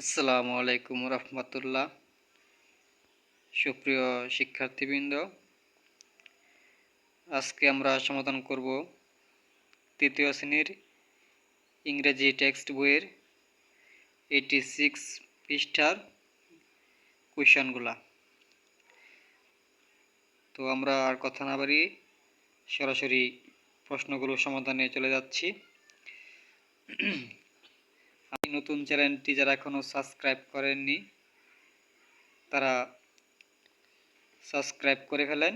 আসসালামু আলাইকুম রহমতুল্লাহ। সুপ্রিয় শিক্ষার্থীবৃন্দ, আজকে আমরা সমাধান করব তৃতীয় শ্রেণির ইংরেজি টেক্সট বইয়ের এইটি সিক্স পৃষ্ঠার কুয়েশনগুলা। তো আমরা আর কথা না বাড়িয়ে সরাসরি প্রশ্নগুলো সমাধানে চলে যাচ্ছি। নতুন চ্যানেলটি যারা এখনও সাবস্ক্রাইব করেননি, তারা সাবস্ক্রাইব করে ফেলেন।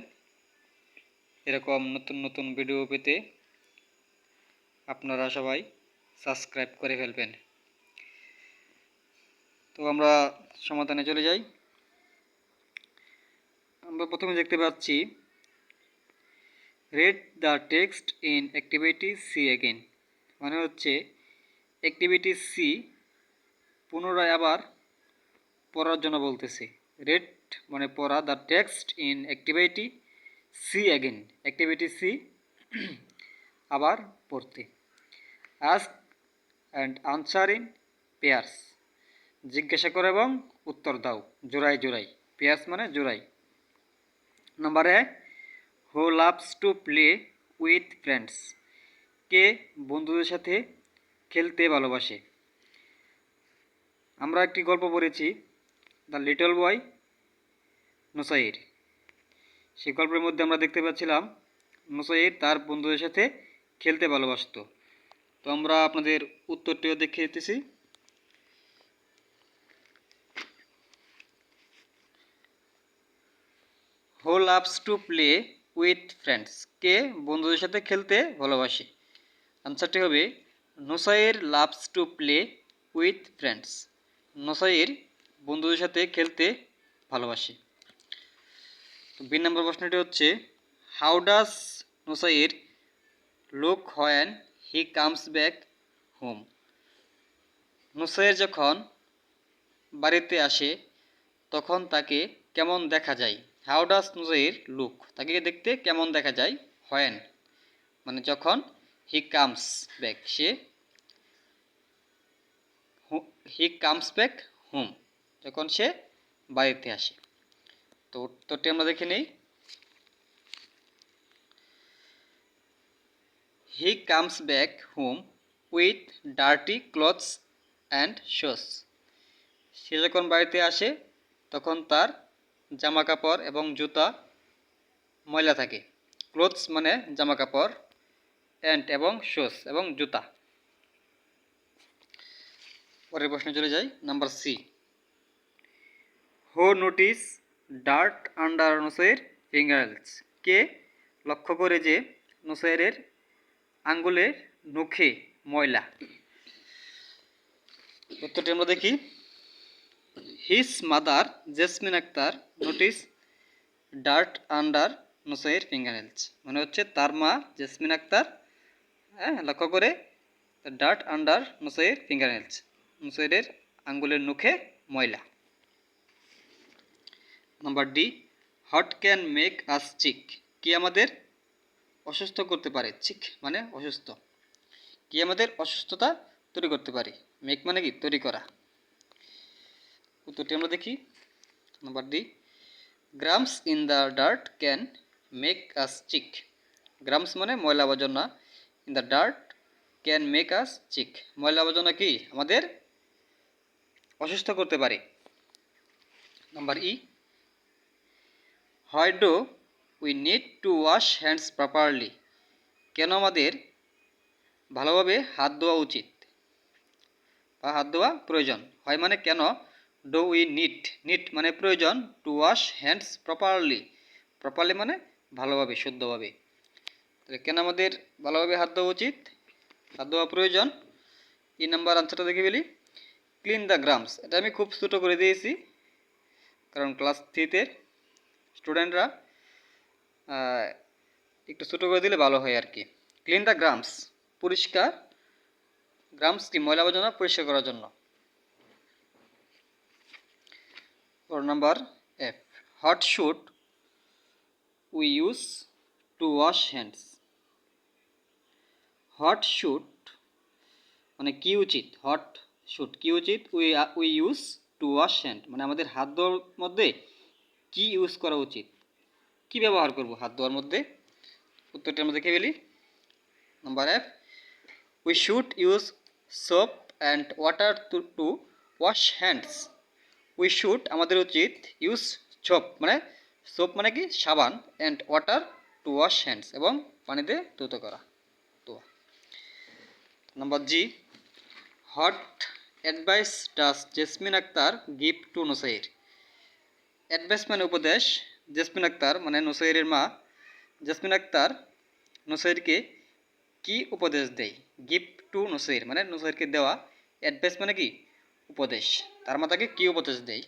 এরকম নতুন নতুন ভিডিও পেতে আপনারা সবাই সাবস্ক্রাইব করে ফেলবেন। তো আমরা সমাধানে চলে যাই। আমরা প্রথমে দেখতে পাচ্ছি read the text in activity C again মানে হচ্ছে অ্যাক্টিভিটি সি পুনরায় আবার পড়ার জন্য বলতেছে। রেড মানে পড়া the text in activity C again activity C আবার পড়তে। Ask and answer in pairs জিজ্ঞাসা করো এবং উত্তর দাও জোড়াই জোড়াই পেয়ার্স মানে জোড়াই number A who loves to play with friends কে বন্ধুদের সাথে খেলতে ভালোবাসে? আমরা একটি গল্প পড়েছি, দ্য লিটল বয় নোসাইর। সেই গল্পের মধ্যে আমরা দেখতে পাচ্ছিলাম, নোসাইর তার বন্ধুদের সাথে খেলতে ভালোবাসতো। তো আমরা আপনাদের উত্তরটিও দেখে দিতেছি। Who loves to play with friends কে বন্ধুদের সাথে খেলতে ভালোবাসে? আনসারটি হবে, Nosair loves to play with friends Nosair বন্ধুদের সাথে খেলতে ভালোবাসে। তো নম্বর প্রশ্নটি হচ্ছে how does Nosair look when he comes back home? Nosair যখন বাড়িতে আসে, তখন তাকে কেমন দেখা যায়? How does Nosair look? তাকে দেখতে কেমন দেখা যায়? হোয়েন। মানে যখন হি কামস ব্যাক, সে হি কামস ব্যাক হোম যখন সে বাড়িতে আসে। তো উত্তরটি আমরা দেখে নিই। He comes back home with dirty clothes and shoes সে যখন বাড়িতে আসে, তখন তার জামা কাপড় এবং জুতা, ময়লা থাকে। ক্লোথস মানে জামা কাপড় প্যান্ট এবং শোস এবং জুতা। পরের প্রশ্নে চলে যাই number C. Who notice dirt under Nosair's fingernails. কে লক্ষ্য করে যে নোসেরের আঙ্গুলের নখে ময়লা। উত্তরটি আমরা দেখি। His mother Jesmin Akter notice dirt under Nosair's fingernails. মানে হচ্ছে তার মা জেসমিন আক্তার হ্যাঁ লক্ষ্য করে ডার্ট আন্ডার নোসের ফিঙ্গারনেলস নোসেরের আঙ্গুলের নখে ময়লা। Number D, what can make us sick. কি আমাদের অসুস্থ করতে পারে? চিক মানে অসুস্থ। কি আমাদের অসুস্থতা তৈরি করতে পারে? মেক মানে কি? তৈরি করা। উত্তরটি আমরা দেখি। Number D, germs in the dirt can make us sick. Germs মানে ময়লা আবর্জনা। In the dirt can make us sick. ময়লা আবর্জনা কি? আমাদের অসুস্থ করতে পারে। Number E why do we need to wash hands properly কেন আমাদের ভালোভাবে হাত ধোয়া উচিত? বা হাত ধোয়া প্রয়োজন। হয় মানে কেন ডো উই নিট নিট মানে প্রয়োজন to wash hands properly properly মানে ভালোভাবে, শুদ্ধভাবে। তাহলে কেন আমাদের ভালোভাবে হাত ধোয়া উচিত? হাত ধোয়া প্রয়োজন। এই নাম্বার আনসারটা দেখে ফেলি। ক্লিন দ্য গ্রামস এটা আমি খুব ছোটো করে দিয়েছি। কারণ ক্লাস থ্রিতে স্টুডেন্টরা একটু ছোটো করে দিলে ভালো হয় আর কি ক্লিন দ্য গ্রামস পরিষ্কার গ্রামস কি ময়লা আবর্জনা পরিষ্কার করার জন্য। Number F what should we use to wash hands what should মানে কি উচিত? হট শুট কি উচিত? We we use to wash hand মানে আমাদের হাত ধোয়ার মধ্যে কি ইউজ করা উচিত? কি ব্যবহার করব হাত ধোয়ার মধ্যে? উত্তরটি আমরা দেখে ফেলি number F we should use soap and water to to wash hands we should আমাদের উচিত ইউজ সোপ মানে সোপ মানে কি? সাবান and water to wash hands এবং পানিতে ধুতো করা তো number G what advice does Jesmin Akter give to Nosair. Advice মানে উপদেশ, জেসমিন আক্তার মানে নোসাইরের মা। জেসমিন আক্তার নোসাইরকে কি উপদেশ দেয়? গিফট টু নোসাইর মানে নোসাইরকে দেওয়া। অ্যাডভাইস মানে কি? উপদেশ। তার মা তাকে কি উপদেশ দেয়?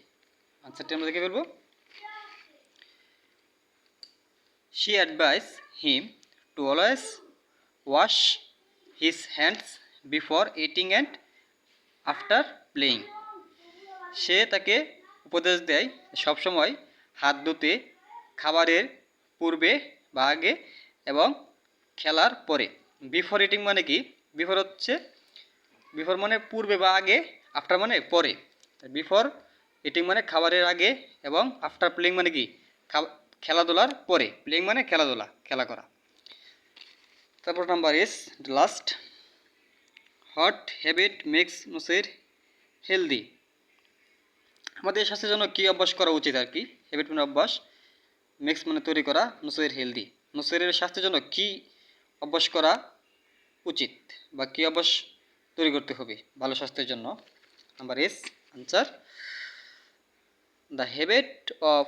আনসারটি আমরা দেখে ফেলব। She advice him to always wash his hands before eating and after playing সে তাকে উপদেশ দেয় সবসময় হাত ধুতে, খাবারের পূর্বে, বা আগে, এবং খেলার পরে। বিফোর ইটিং মানে কি? বিফোর হচ্ছে বিফোর মানে পূর্বে বা আগে আফটার মানে পরে। বিফোর ইটিং মানে খাবারের আগে, এবং আফটার প্লেইং মানে কি? খেলাধুলার পরে। প্লেইং মানে খেলাধুলা, খেলা করা। তারপর number is last what habit makes Nosair healthy. আমাদের স্বাস্থ্যের জন্য কী অভ্যাস করা উচিত আর কি? হ্যাবিট মানে অভ্যাস, মিক্স মানে তৈরি করা নোসের হেলদি। নোসেরের স্বাস্থ্যের জন্য কী অভ্যাস করা উচিত বা কী অভ্যাস তৈরি করতে হবে ভালো স্বাস্থ্যের জন্য? Number S answer the habit of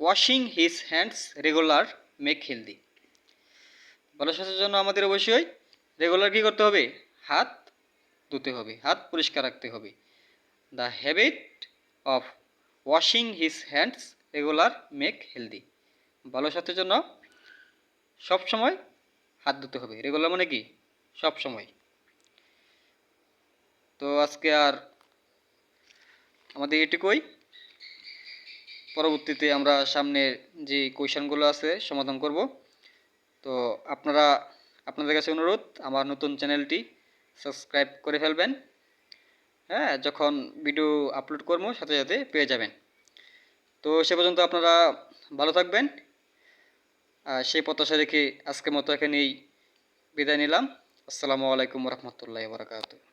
washing his hands regular make healthy ভালো স্বাস্থ্যের জন্য আমাদের অবশ্যই রেগুলার কী করতে হবে? হাত ধুতে হবে। হাত পরিষ্কার রাখতে হবে। The habit of washing his hands regular make healthy ভালো স্বাস্থ্যের জন্য সব সময় হাত ধুতে হবে। রেগুলার মানে কি? সব সময়। তো আজকে আর আমাদের এটুকুই। পরবর্তীতে আমরা সামনের যে কোয়েশনগুলো আছে, সমাধান করব। তো আপনারা আপনাদের কাছে অনুরোধ, আমার নতুন চ্যানেলটি সাবস্ক্রাইব করে ফেলবেন। হ্যাঁ যখন ভিডিও আপলোড করব, সাথে সাথে পেয়ে যাবেন। তো সে পর্যন্ত আপনারা ভালো থাকবেন। সেই প্রত্যাশা রেখে আজকের মতো এখানেই বিদায় নিলাম। আসসালামু আলাইকুম রহমতুল্লাহ বারকাতুহ।